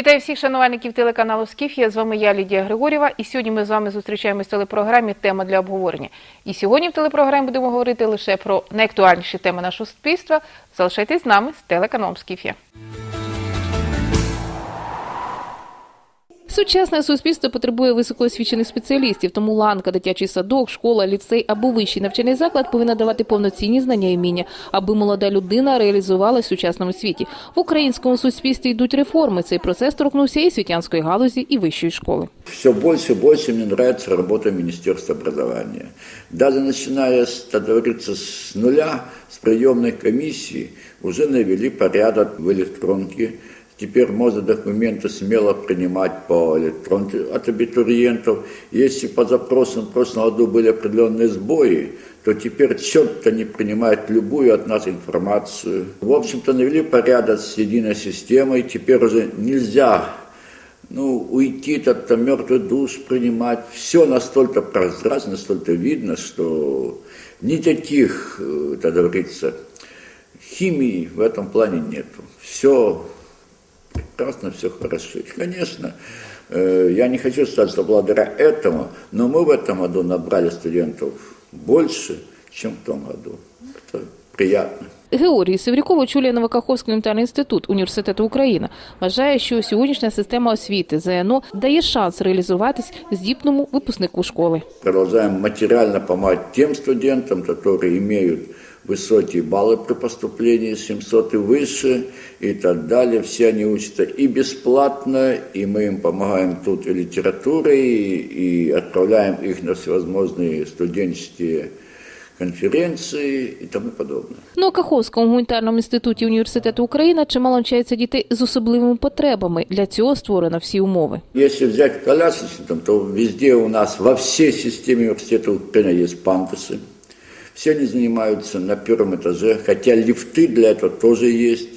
Вітаю всіх шанувальників телеканалу Скіфія. З вами я Лідія Григорєва. І сьогодні ми з вами зустрічаємось в телепрограмі Тема для обговорення. І сьогодні в телепрограмі будемо говорити лише про найактуальніші теми нашого суспільства. Залишайтесь з нами з телеканалом Скіфія. Сучасне суспільство потребує високоосвічених спеціалістів, тому ланка, дитячий садок, школа, ліцей або вищий навчальний заклад повинна давати повноцінні знання і вміння, аби молода людина реалізувалась в сучасному світі. В українському суспільстві йдуть реформи. Цей процес торкнувся і світянської галузі, і вищої школи. Все больше и больше мне нравится работа Министерства образования. С, как говорится, с нуля, с приемной комиссии, уже навели порядок в электронке. Теперь можно документы смело принимать по электронке от абитуриентов. Если по запросам в прошлом году были определенные сбои, то теперь четко они принимают любую от нас информацию. В общем-то, навели порядок с единой системой. Теперь уже нельзя ну, уйти от мертвый душ принимать. Все настолько прозрачно, настолько видно, что никаких, э, как говорится, химии в этом плане нету. Все прекрасно, все хорошо. И, конечно, э, я не хочу сказать, что благодаря этому, но мы в этом году набрали студентов больше, чем в том году. Это приятно. Георгій Севрюков очолює Новокаховський гуманітарний інститут університету Україна. Вважає, що сьогоднішня система освіти ЗНО дає шанс реалізуватись здібному випускнику школи. Продолжаем материально помогать тем студентам, которые имеют высокие баллы при поступлении, 700 и выше, и так далее. Все они учатся и бесплатно, и мы им помогаем тут и литературой, и отправляем их на всевозможные студенческие конференции и тому подобное. На Каховському гуманітарному інституті університету Україна чимало навчається дітей з особливими потребами. Для цього створено всі умови. Если взять колясочникам, то везде у нас, во всей системе университета Украины есть пандусы. Все они занимаются на первом этаже, хотя лифты для этого тоже есть.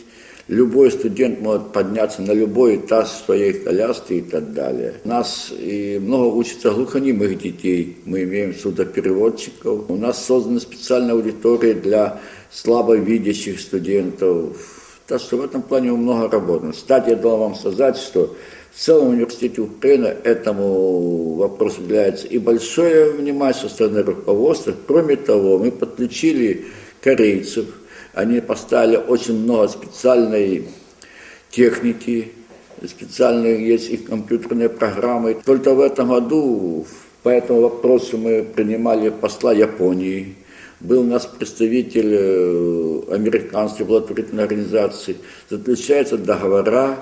Любой студент может подняться на любой этаж своей коляски и так далее. У нас и много учатся глухонемых детей. Мы имеем судопереводчиков. У нас созданы специальные аудитории для слабовидящих студентов. Так что в этом плане много работаем. Кстати, я должен вам сказать, что в целом университете Украины этому вопросу уделяется и большое внимание со стороны руководства. Кроме того, мы подключили корейцев. Они поставили очень много специальной техники, специальные есть их компьютерные программы. Только в этом году по этому вопросу мы принимали посла Японии. Был у нас представитель э, американской благотворительной организации. Заключаются договора,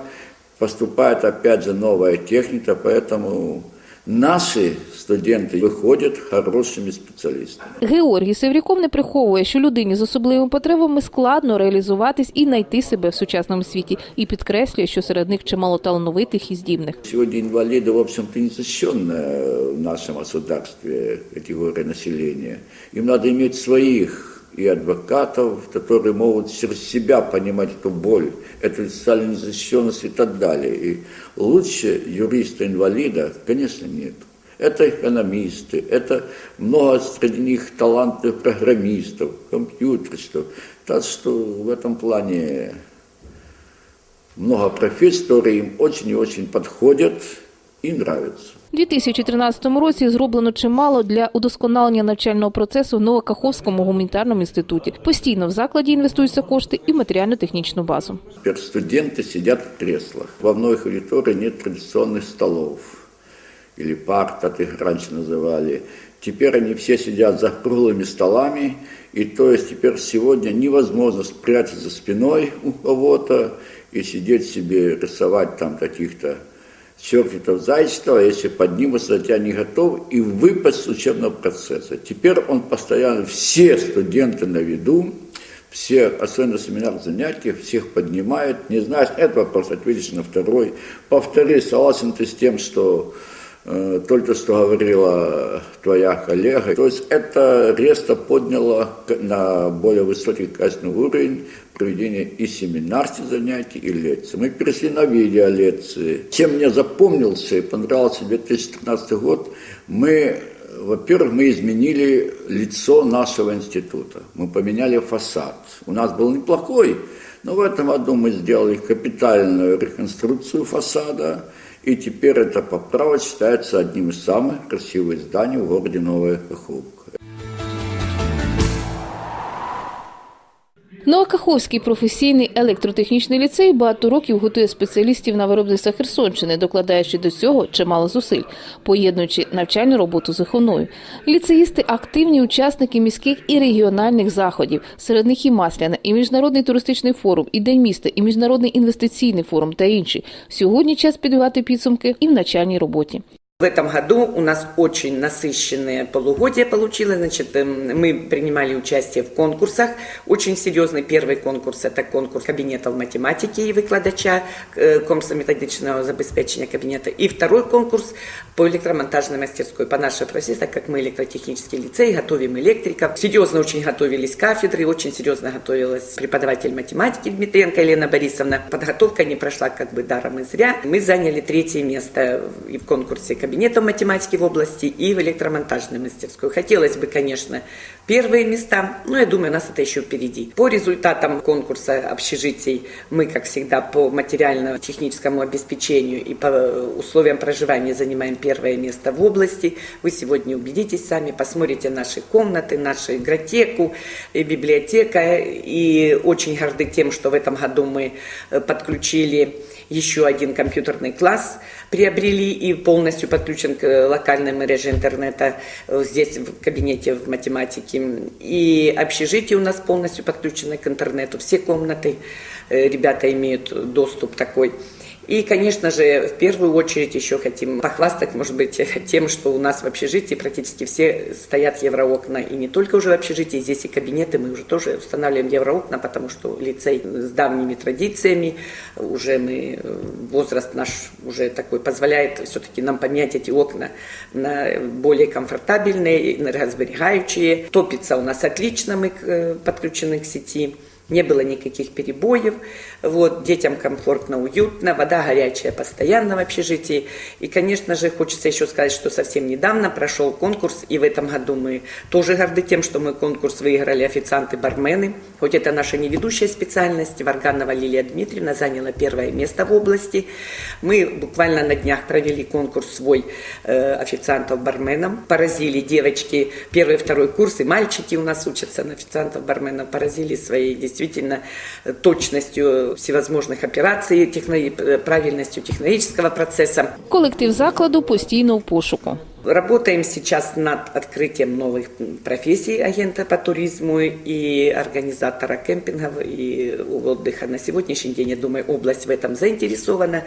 поступает опять же новая техника, поэтому наши студенты выходят хорошими специалистами. Георгій Севрюков не приховує, що людині з особливими потребами складно реалізуватись і знайти себе в сучасному світі, і підкреслює, що серед них чимало талановитих і здібних. Сегодня инвалиды, в общем-то, незащищенная в нашем государстве категория населения. Им надо иметь своих И адвокатов, которые могут через себя понимать эту боль, эту социальную незащищенность и так далее. И лучше юриста-инвалида, конечно, нет. Это экономисты, это много среди них талантливых программистов, компьютеристов. Так что в этом плане много профессий, которые им очень и очень подходят и нравятся. У 2013 році зроблено чимало для удосконалення навчального процесу в Новокаховському гуманітарному інституті. Постійно в закладі інвестуються кошти і в матеріально-технічну базу. Теперь студенты сидят в креслах. Во многих аудиториях нет традиционных столов или парт, как их раньше называли. Теперь они все сидят за круглыми столами, и то есть теперь сегодня невозможно спрятаться за спиной у кого-то и сидеть себе, рисовать там каких-то чертиков зайчиков, а если поднимутся, я не готов, и выпасть с учебного процесса. Теперь он постоянно, все студенты на виду, все, особенно семинар занятия, всех поднимает. Не знаешь, этот вопрос, ответишь на второй. Повтори, согласен ты с тем, что только что говорила твоя коллега. То есть это резко подняло на более высокий качественный уровень проведения и семинарских занятий, и лекций. Мы перешли на видеолекции. Чем мне запомнился и понравился 2013 год, мы во-первых, мы изменили лицо нашего института. Мы поменяли фасад. У нас был неплохой, Но в этом году мы сделали капитальную реконструкцию фасада, и теперь эта поправка считается одним из самых красивых зданий в городе Новая Каховка. Новокаховський професійний електротехнічний ліцей багато років готує спеціалістів на виробництва Херсонщини, докладаючи до цього чимало зусиль, поєднуючи навчальну роботу з виховною. Ліцеїсти активні учасники міських і регіональних заходів. Серед них і Масляна, і міжнародний туристичний форум, і День міста, і міжнародний інвестиційний форум та інші. Сьогодні час підбивати підсумки і в навчальній роботі. В этом году у нас очень насыщенное полугодие получилось. Значит, эм, мы принимали участие в конкурсах. Очень серьезный первый конкурс – это конкурс кабинетов математики и выкладача, э, конкурса методичного забеспечения кабинета. И второй конкурс по электромонтажной мастерской. По нашей профессии, так как мы электротехнический лицей, готовим электриков. Серьезно очень готовились кафедры, очень серьезно готовилась преподаватель математики Дмитренко Елена Борисовна. Подготовка не прошла как бы даром и зря. Мы заняли третье место и в конкурсе кабинетов математики в области и в электромонтажной мастерской. Хотелось бы, конечно, первые места, но я думаю, нас это еще впереди. По результатам конкурса общежитий мы, как всегда, по материально-техническому обеспечению и по условиям проживания занимаем первое место в области. Вы сегодня убедитесь сами, посмотрите наши комнаты, нашу игротеку, и библиотека. И очень горды тем, что в этом году мы э, подключили еще один компьютерный класс приобрели и полностью подключен к локальной мереже интернета э, здесь в кабинете в математике. И общежитие у нас полностью подключено к интернету. Все комнаты э, ребята имеют доступ такой. И, конечно же, в первую очередь еще хотим похвастать, может быть, тем, что у нас в общежитии практически все стоят евроокна. И не только уже в общежитии, здесь и кабинеты мы уже тоже устанавливаем евроокна, потому что лицей с давними традициями, уже мы, возраст наш уже такой позволяет все-таки нам поменять эти окна на более комфортабельные, энергосберегающие. Топится у нас отлично, мы э, подключены к сети не было никаких перебоев, вот, детям комфортно, уютно, вода горячая постоянно в общежитии. И, конечно же, хочется еще сказать, что совсем недавно прошел конкурс, и в этом году мы тоже горды тем, что мы конкурс выиграли официанты-бармены. Хоть это наша не ведущая специальность, Варганова Лилия Дмитриевна заняла первое место в области. Мы буквально на днях провели конкурс свой э, официантов-барменам. Поразили девочки первый второй курс, и мальчики у нас учатся на официантов-барменов, поразили своей действительно точностью всевозможных операций, техно... правильностью технологического процесса. Колектив закладу постійно в пошуку. Работаем сейчас над открытием новых профессий агента по туризму и организатора кемпингов и отдыха. На сегодняшний день, я думаю, область в этом заинтересована.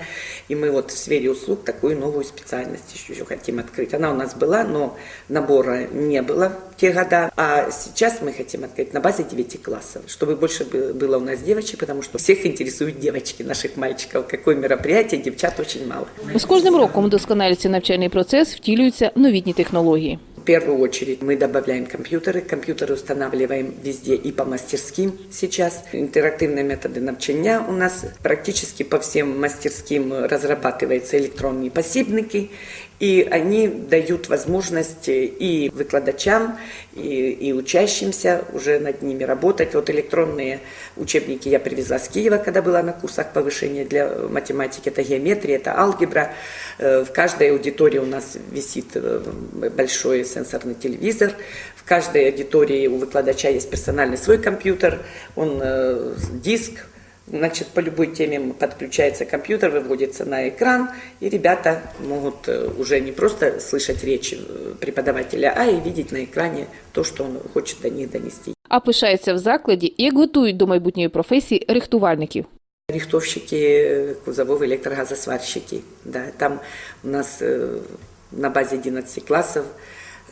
И мы вот в сфере услуг такую новую специальность еще хотим открыть. Она у нас была, но набора не было в те года. А сейчас мы хотим открыть на базе 9 классов, чтобы больше было у нас девочек, потому что всех интересуют девочки, наших мальчиков. Какое мероприятие, девчат очень мало. З кожним роком удосконалюється навчальний процес, втілюються новітні технології. В первую очередь мы добавляем компьютеры. Компьютеры устанавливаем везде и по мастерским сейчас. Интерактивные методы навчання у нас практически по всем мастерским разрабатываются электронные посібники. И они дают возможность и выкладачам, и, и учащимся уже над ними работать. Вот электронные учебники я привезла с Киева, когда была на курсах повышения для математики. Это геометрия, это алгебра. В каждой аудитории у нас висит большой сенсорный телевизор. В каждой аудитории у выкладача есть персональный свой компьютер, он диск, Значит, по любой теме подключается компьютер, выводится на экран, и ребята могут уже не просто слышать речь преподавателя, а и видеть на экране то, что он хочет до них донести. А пишається в закладі, як готують до майбутньої професії рихтувальників. Рихтовщики, кузовов, электрогазосварщики. Да, там у нас на базе 11 классов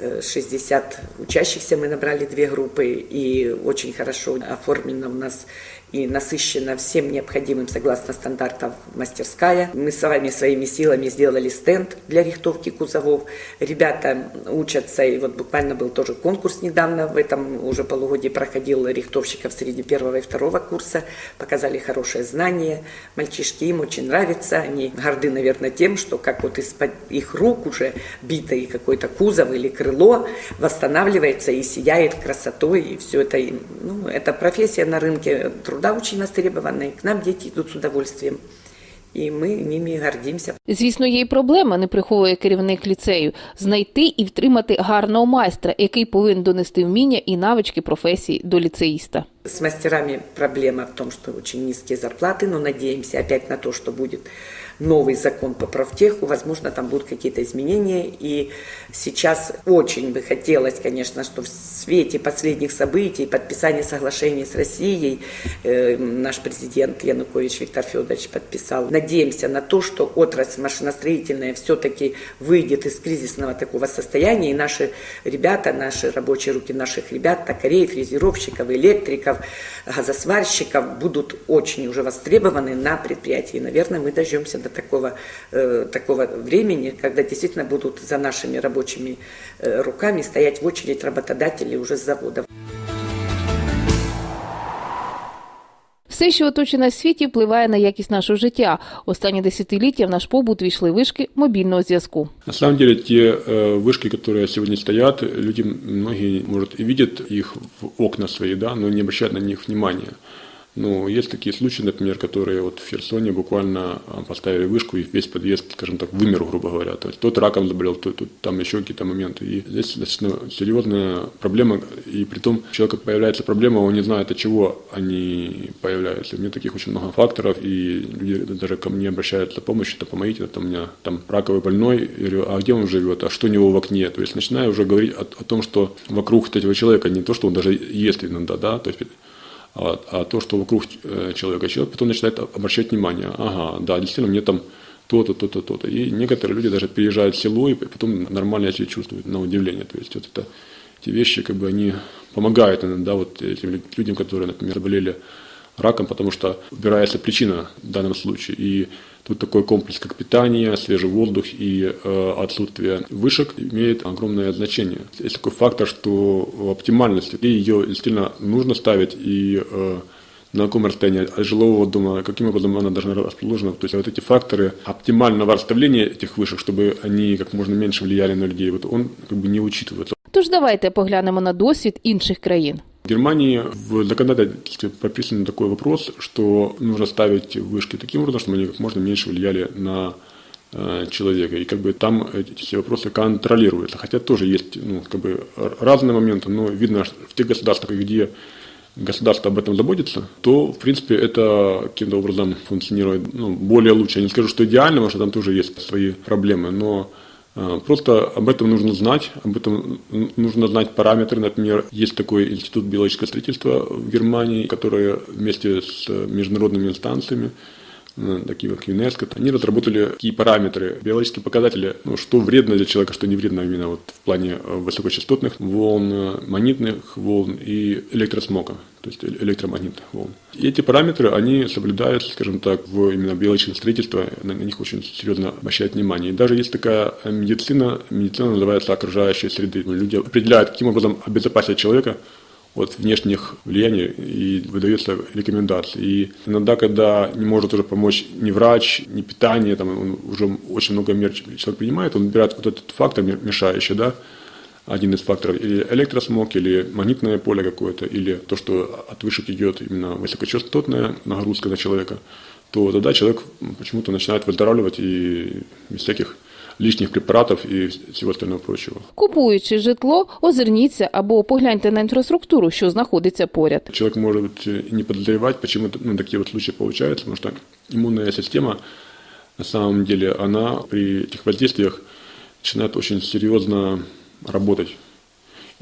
60 учащихся мы набрали две группы, и очень хорошо оформлено у нас и насыщена всем необходимым согласно стандартам мастерская. Мы с вами своими силами сделали стенд для рихтовки кузовов. Ребята учатся, и вот буквально был тоже конкурс недавно, в этом уже полугодии проходил рихтовщиков среди первого и второго курса, показали хорошее знание. Мальчишки им очень нравится, они горды, наверное, тем, что как вот из-под их рук уже битый какой-то кузов или крыло восстанавливается и сияет красотой, и все это, ну, это профессия на рынке труда труда очень востребованы. К нам дети идут с удовольствием. І ми ними гордимося. Звісно, є й проблема, не приховує керівник ліцею знайти і втримати гарного майстра, який повинен донести вміння і навички професії до ліцеїста. З майстерами проблема в тому, що дуже низькі зарплати, але сподіваємося опять на те, що будет новый закон по правтеху, возможно, там будут какие-то изменения. И сейчас очень бы хотелось, конечно, что в свете последних событий, подписания соглашений с Россией, э, наш президент Янукович Виктор Федорович подписал. Надеемся на то, что отрасль машиностроительная все-таки выйдет из кризисного такого состояния, и наши ребята, наши рабочие руки наших ребят, токарей, фрезеровщиков, электриков, газосварщиков будут очень уже востребованы на предприятии. И, наверное, мы дождемся до такого, э, такого времени, когда действительно будут за нашими рабочими э, руками стоять в очередь работодатели уже с заводов. Все, що оточує нас в світі, впливає на якість нашого життя. Останні десятиліття в наш побут війшли вишки мобільного зв'язку. На самом деле, те э, вышки, которые сегодня стоят, люди многие, может, и видят их в окна свои, да, но не обращают на них внимания. Но есть такие случаи, например, которые вот в Херсоне буквально а, поставили вышку, и весь подъезд, скажем так, вымер, грубо говоря. То есть тот раком заболел, тот, тут там еще какие-то моменты. И здесь достаточно серьезная проблема, и при том у человека появляется проблема, он не знает, от чего они появляются. У меня таких очень много факторов, и люди даже ко мне обращаются за помощью, то помогите, там у меня там раковый больной, я говорю, а где он живет, а что у него в окне? То есть начинаю уже говорить о, о том, что вокруг этого человека не то, что он даже ест иногда, да, то есть а, а то, что вокруг э, человека. Человек потом начинает обращать внимание. Ага, да, действительно, мне там то-то, то-то, то-то. И некоторые люди даже переезжают в село и потом нормально себя чувствуют, на удивление. То есть вот это те вещи, как бы они помогают иногда вот этим людям, которые, например, заболели раком, потому что убирается причина в данном случае. И тут такой комплекс, как питание, свежий воздух и э, отсутствие вышек имеет огромное значение. Есть такой фактор, что оптимальность, и ее действительно нужно ставить, и э, на каком расстоянии от жилого дома, каким образом она должна расположена. То есть вот эти факторы оптимального расставления этих вышек, чтобы они как можно меньше влияли на людей, вот он как бы не учитывается. Тож давайте поглянемо на досвід інших країн. В Германии в законодательстве прописан такой вопрос, что нужно ставить вышки таким образом, чтобы они как можно меньше влияли на э, человека. И как бы там эти все вопросы контролируются. Хотя тоже есть ну, как бы разные моменты, но видно, что в тех государствах, где государство об этом заботится, то, в принципе, это каким-то образом функционирует ну, более лучше. Я не скажу, что идеально, потому что там тоже есть свои проблемы, но Просто об этом нужно знать, об этом нужно знать параметры. Например, есть такой институт биологического строительства в Германии, который вместе с международными инстанциями э, такие как ЮНЕСКО, они разработали такие параметры, биологические показатели, ну, что вредно для человека, что не вредно именно вот в плане э, высокочастотных волн, э, магнитных волн и электросмока, то есть электромагнитных волн. И эти параметры, они соблюдаются, скажем так, в именно биологическом строительстве, на, них очень серьезно обращают внимание. И даже есть такая медицина, медицина называется окружающей среды. Люди определяют, каким образом обезопасить человека от внешних влияний и выдаются рекомендации. И иногда, когда не может уже помочь ни врач, ни питание, там он уже очень много мер человек принимает, он убирает вот этот фактор мешающий, да, один из факторов, или электросмог, или магнитное поле какое-то, или то, что от вышек идет именно высокочастотная нагрузка на человека, то тогда человек почему-то начинает выздоравливать и без всяких лишніх препаратів і всього остального прочого. Купуючи житло, озирніться або погляньте на інфраструктуру, що знаходиться поряд. Человек может и не подозревать, почему ну, такие вот случаи получаются, потому что иммунная система, на самом деле, она при этих воздействиях начинает очень серьезно работать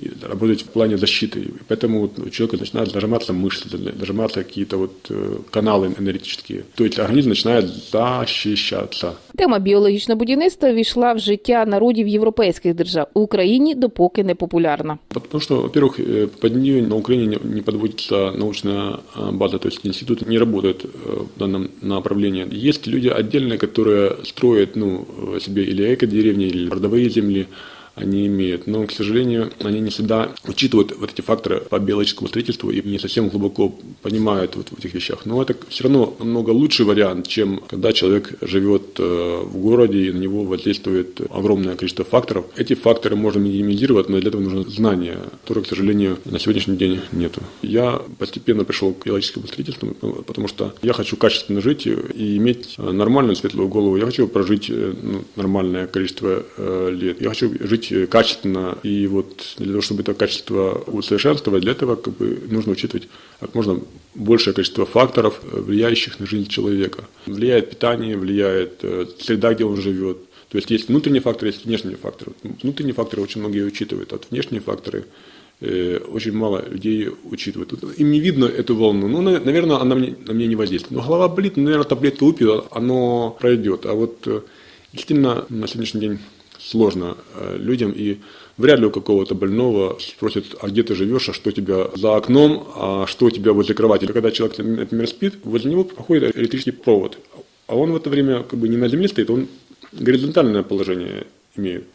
И работать в плане защиты. И поэтому вот у человека начинают зажиматься мышцы, зажиматься какие-то вот э, каналы энергетические. То есть организм начинает защищаться. Тема біологічного будівництва війшла в життя народів європейських держав. В Україні допоки не популярна. Потому что, во-первых, э, под нее на Украине не- не подводится научная а, база, то есть институт не работает э, в данном направлении. Есть люди отдельные, которые строят ну, себе или эко-деревни, или родовые земли, они имеют. Но, к сожалению, они не всегда учитывают вот эти факторы по биологическому строительству и не совсем глубоко понимают вот в этих вещах. Но это все равно намного лучший вариант, чем когда человек живет э, в городе и на него воздействует огромное количество факторов. Эти факторы можно минимизировать, но для этого нужно знание, которое, к сожалению, на сегодняшний день нету. Я постепенно пришел к биологическому строительству, потому что я хочу качественно жить и иметь э, нормальную светлую голову. Я хочу прожить э, ну, нормальное количество лет. Я хочу жить э, качественно. И вот для того, чтобы это качество усовершенствовать, для этого как бы нужно учитывать как можно большее количество факторов, э, влияющих на жизнь человека. Влияет питание, влияет э, среда, где он живет. То есть есть внутренние факторы, есть внешние факторы. Внутренние факторы очень многие учитывают, а вот внешние факторы очень мало людей учитывают. Им не видно эту волну. Ну, на- наверное, она мне, на меня не воздействует. Но голова болит, ну, наверное, таблетки выпью, оно пройдет. А вот действительно на сегодняшний день сложно э, людям, и вряд ли у какого-то больного спросят, а где ты живешь, а что у тебя за окном, а что у тебя возле кровати. Когда человек, например, спит, возле него проходит электрический провод, а он в это время как бы не на земле стоит, он горизонтальное положение имеет.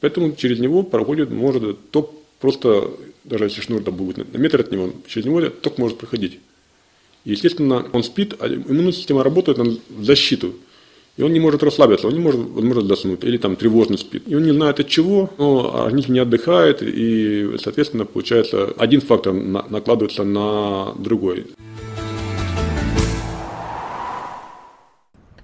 Поэтому через него проходит, может, ток просто, даже если шнур там будет на- метр от него, через него ток может проходить. Естественно, он спит, а иммунная система работает на защиту. И он не может расслабиться, он не может, он может заснуть, или там тревожно спит. И он не знает от чего, но организм не отдыхает, и, соответственно, получается, один фактор на- накладывается на другой.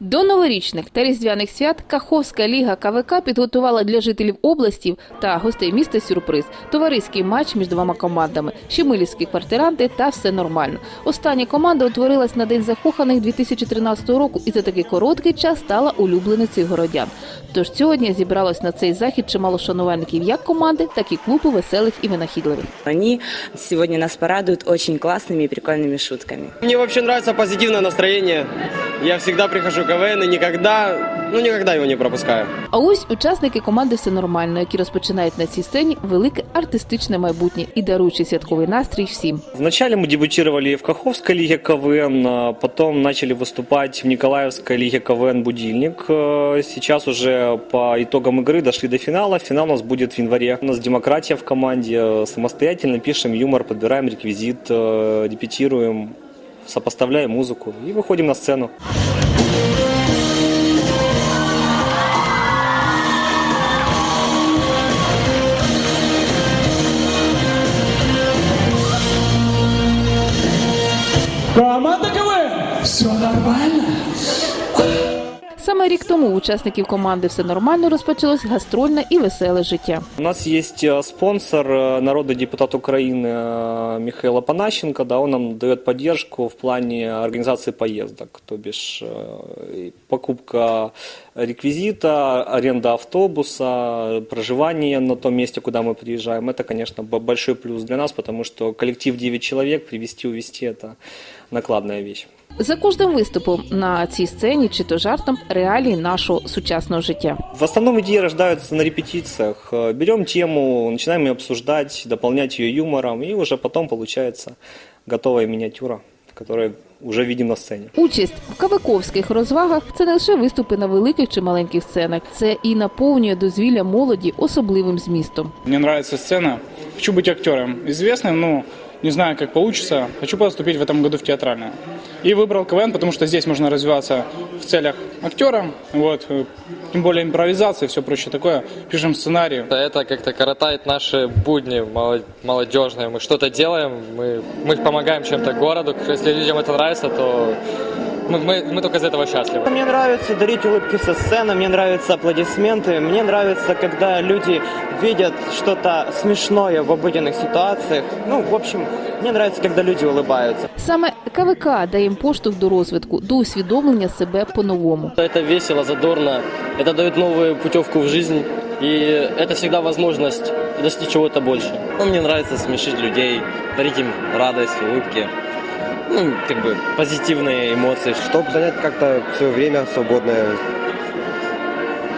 До новорічних та різдвяних свят Каховська ліга КВК підготувала для жителів області та гостей міста сюрприз товариський матч між двома командами Щемилівські квартиранти та все нормально. Остання команда утворилась на день закоханих 2013 року і за такий короткий час стала улюбленицею городян. Тож сьогодні зібралось на цей захід чимало шанувальників як команди, так і клубу веселих і винахідливих. Они сегодня нас порадуют очень классными и прикольными шутками. Мне вообще нравится позитивное настроение. Я всегда прихожу в КВН и никогда, ну никогда его не пропускаю. А ось учасники команди все нормально, які розпочинають на цій сцені велике артистичне майбутнє і даруючи святковий настрій всім. Вначале мы дебютировали в Каховской лиге КВН, а потом начали выступать в Николаевской лиге КВН «Будильник». Э, Сейчас уже по итогам игры дошли до финала. Финал у нас будет в январе. У нас демократия в команде. Э, Самостоятельно пишем юмор, подбираем реквизит, э, репетируем, сопоставляем музыку и выходим на сцену. Саме рік тому у учасників команди все нормально розпочалось гастрольне і веселе життя. У нас есть э, спонсор, э, народный депутат Украины э, Михаил Апанащенко, да, он нам дает поддержку в плане организации поездок, то бишь э, и покупка реквизита, аренда автобуса, проживание на том месте, куда мы приезжаем. Это, конечно, б- большой плюс для нас, потому что коллектив 9 человек, привести, увезти – это накладная вещь. За кожним виступом на цій сцені чи то жартом реалії нашого сучасного життя. В основном идеи рождаются на репетициях. Э, Берем тему, начинаем ее обсуждать, дополнять ее юмором, и уже потом получается готовая миниатюра, которую уже видим на сцене. Участь в кавиковських розвагах це не лише виступи на великих чи маленьких сценах, це і наповнює дозвілля молоді особливим змістом. Мне нравится сцена. Хочу быть актером. Известным, ну, не знаю, как получится. Хочу поступить в этом году в театральное. И выбрал КВН, потому что здесь можно развиваться в целях актера. Вот. э, Тем более импровизация, все проще такое. Пишем сценарий. Это как-то коротает наши будни моло- молодежные. Мы что-то делаем, мы, мы помогаем чем-то городу. Если людям это нравится, то мы, мы, мы только из этого счастливы. Мне нравится дарить улыбки со сцены, мне нравятся аплодисменты, мне нравится, когда люди видят что-то смешное в обыденных ситуациях. Ну, в общем, мне нравится, когда люди улыбаются. Саме КВК дає їм поштовх до розвитку, до усвідомлення себе по-новому. Это весело, задорно, это дает новую путевку в жизнь. И это всегда возможность достичь чего-то больше. Ну, мне нравится смешить людей, дарить им радость, улыбки. Ну, как бы позитивные эмоции. чтобы занять как-то свое время свободное.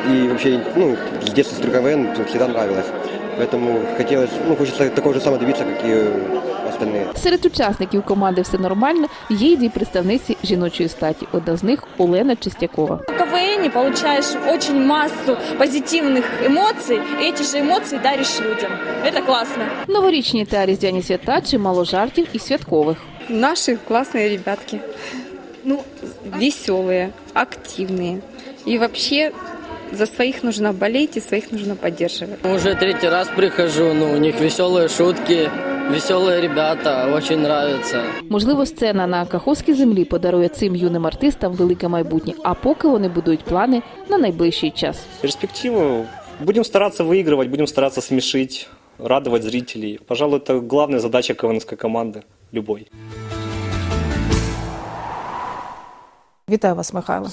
И вообще, ну, с детства с КВН всегда нравилось. поэтому хотелось, ну, хочется такого же самого добиться, как и остальные. Серед учасників команди все нормально. Є й дві представниці жіночої статі. Одна з них Олена Чистякова. В КВН получаешь очень массу позитивных эмоций, и эти же эмоции даришь людям. Это классно. Новорічні та різдвяні свята чимало жартів і святкових. Наши классные ребятки. Ну, веселые, активные. И вообще за своих нужно болеть и своих нужно поддерживать. Уже третий раз прихожу, ну, у них веселые шутки, веселые ребята, очень нравится. Можливо, сцена на Каховській землі подарує цим юним артистам велике майбутнє. А поки вони будують плани на найближчий час. Перспективы. Будем стараться выигрывать, будем стараться смешить, радовать зрителей. Пожалуй, это главная задача КВНской команды, любой. Вітаю вас, Михайло.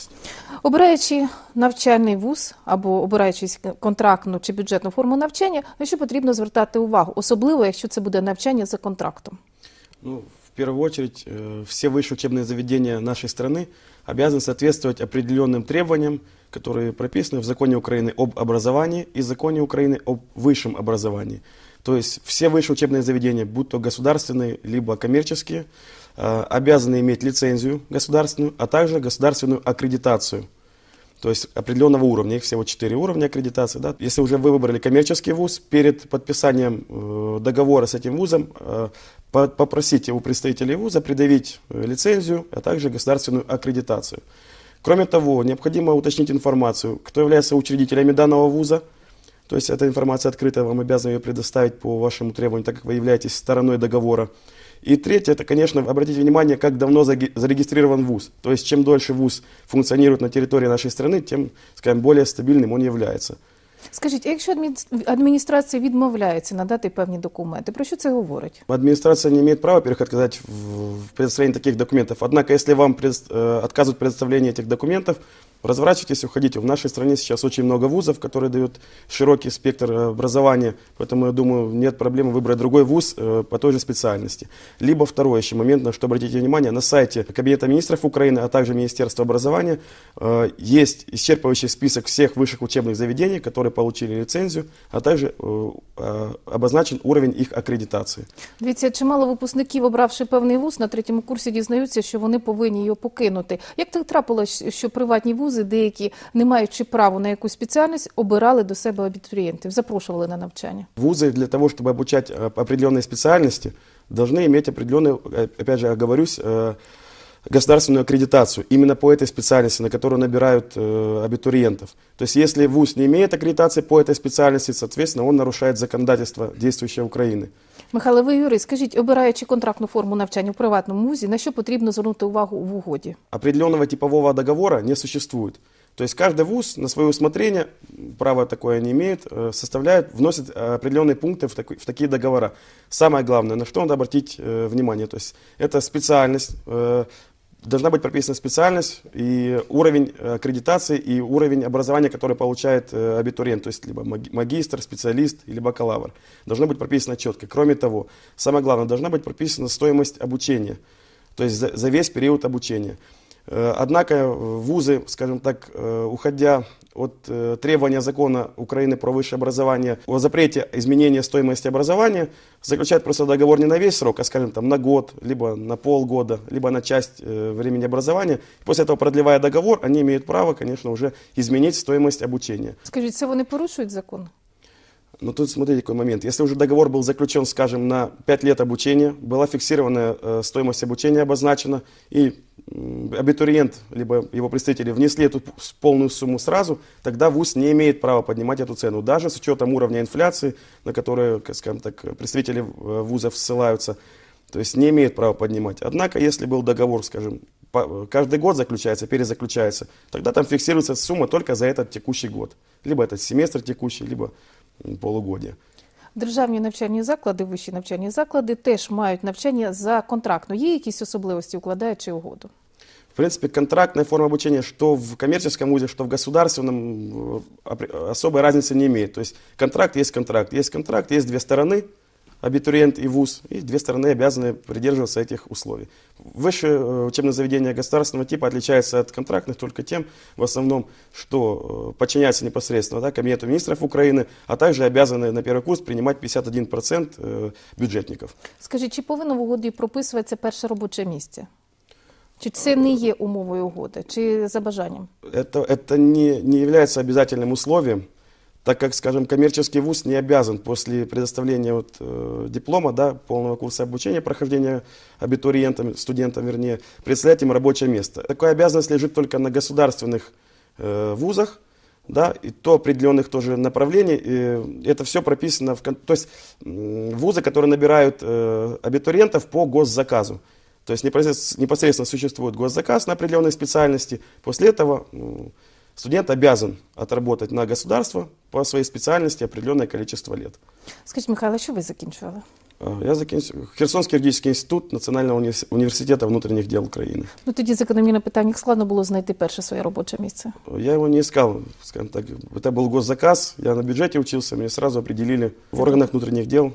Обираючи навчальний вуз або обираючи контрактну чи бюджетну форму навчання, на що потрібно звертати увагу, особливо якщо це буде навчання за контрактом. Ну, в первую очередь, э, все высшие учебные заведения нашей страны обязаны соответствовать определенным требованиям, которые прописаны в законе Украины об образовании и законе Украины об высшем образовании. То есть все высшие учебные заведения, будь то государственные, либо коммерческие, э, обязаны иметь лицензию государственную, а также государственную аккредитацию. То есть определенного уровня, их всего четыре уровня аккредитации. Да? Если уже вы выбрали коммерческий вуз, перед подписанием э, договора с этим вузом э, по- попросите у представителей вуза предъявить лицензию, а также государственную аккредитацию. Кроме того, необходимо уточнить информацию, кто является учредителями данного вуза, то есть эта информация открыта, вам обязаны ее предоставить по вашему требованию, так как вы являетесь стороной договора. И третье, это, конечно, обратите внимание, как давно заги- зарегистрирован вуз. То есть, чем дольше вуз функционирует на территории нашей страны, тем, скажем, более стабильным он является. Скажіть, а якщо адмін- адміністрація відмовляється надати певні документи, про що це говорить? Администрация не имеет права, во-первых, отказать в в предоставлении таких документов. Однако, если вам предо- э, отказывают в предоставлении этих документов, разворачивайтесь, уходите. В нашей стране сейчас очень много вузов, которые дают широкий спектр э, образования, поэтому, я думаю, нет проблемы выбрать другой вуз э, по той же специальности. Либо второй еще момент, на что обратите внимание, на сайте Кабинета министров Украины, а также Министерства образования э, есть исчерпывающий список всех высших учебных заведений, которые получили лицензию, а также э, э, обозначен уровень их аккредитации. Дивіться, чимало випускників, обравши певний вуз, на третьому курсі дізнаються, що вони повинні його покинути. Як так трапилось, що приватні вузи, деякі, не маючи права на якусь спеціальність, обирали до себе абітурієнтів, запрошували на навчання? Вузы для того, чтобы обучать э, определенной специальности, должны иметь определенную, э, опять же, оговорюсь, э, государственную аккредитацию именно по этой специальности, на которую набирают э, абитуриентов. То есть, если вуз не имеет аккредитации по этой специальности, соответственно, он нарушает законодательство действующей Украины. Михайло, ви юрист, скажіть, обираючи контрактну форму навчання в приватному вузі, на що потрібно звернути увагу в угоді? Определенного типового договора не существует. То есть каждый вуз на свое усмотрение, право такое не имеет, э, составляет, вносит э, определенные пункты в, таки- в такие договора. Самое главное, на что надо обратить э, внимание, то есть это специальность, э, должна быть прописана специальность и уровень э, аккредитации и уровень образования, который получает э, абитуриент, то есть либо маги- магистр, специалист или бакалавр. Должно быть прописано четко. Кроме того, самое главное, должна быть прописана стоимость обучения, то есть за, за весь период обучения. Э, Однако вузы, скажем так, уходя от э, требования закона Украины про высшее образование о запрете изменения стоимости образования, заключают просто договор не на весь срок, а, скажем, там, на год, либо на полгода, либо на часть э, времени образования. После этого, продлевая договор, они имеют право, конечно, уже изменить стоимость обучения. Скажіть, це вони порушують закон? Но тут смотрите какой момент. Если уже договор был заключен, скажем, на 5 лет обучения, была фиксированная э, стоимость обучения обозначена, и м, абитуриент, либо его представители внесли эту полную сумму сразу, тогда ВУЗ не имеет права поднимать эту цену, даже с учетом уровня инфляции, на которую, скажем так, представители э, вузов ссылаются, то есть не имеет права поднимать. Однако, если был договор, скажем, по- каждый год заключается, перезаключается, тогда там фиксируется сумма только за этот текущий год. Либо этот семестр текущий, либо м, полугодие. Державні навчальні заклади, вищі навчальні заклади теж мають навчання за контрактно. Є якісь особливості, укладаючи угоду? В принципе, контрактная форма обучения, что в коммерческом вузе, что в государственном, э, опре- особой разницы не имеет. То есть контракт есть контракт. Есть контракт, есть две стороны, абитуриент и вуз, и две стороны обязаны придерживаться этих условий. Высшее э, учебное заведение государственного типа отличается от контрактных только тем, в основном, что э, подчиняется непосредственно да, Кабинету министров Украины, а также обязаны на первый курс принимать 51% э, бюджетников. Скажіть, чи повинно в угоді прописуватися перше робоче місце? Чи це не є умовою угоди, чи за бажанням? Это, это не, не является обязательным условием, так как, скажем, коммерческий вуз не обязан после предоставления вот, э, диплома, да, полного курса обучения, прохождения абитуриентам, студентам, вернее, представлять им рабочее место. Такая обязанность лежит только на государственных э, вузах, да, и то определенных тоже направлений. И это все прописано в... То есть вузы, которые набирают э, абитуриентов по госзаказу. То есть непосредственно, существует госзаказ на определенные специальности. После этого студент обязан отработать на государство по своей специальности определенное количество лет. Скажіть, Михайло, що ви закінчували? А, Я закінчив Херсонский юридический институт Национального универс- университета внутренних дел Украины. Ну тоді закономірне питання, як складно було знайти перше своє робоче місце. Я его не искал, скажем так. Это был госзаказ, я на бюджете учился, меня сразу определили в органах внутренних дел,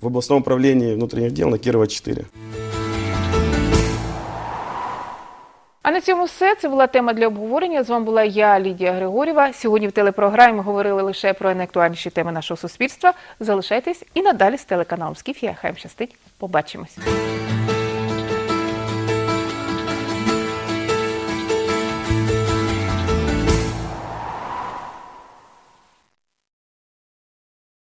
в областном управлении внутренних дел на Кирова 4. А на цьому все. Це була тема для обговорення. З вами була я, Лідія Григорєва. Сьогодні в телепрограмі говорили лише про найактуальніші теми нашого суспільства. Залишайтесь і надалі з телеканалом Скіфія. Хай вам щастить. Побачимось.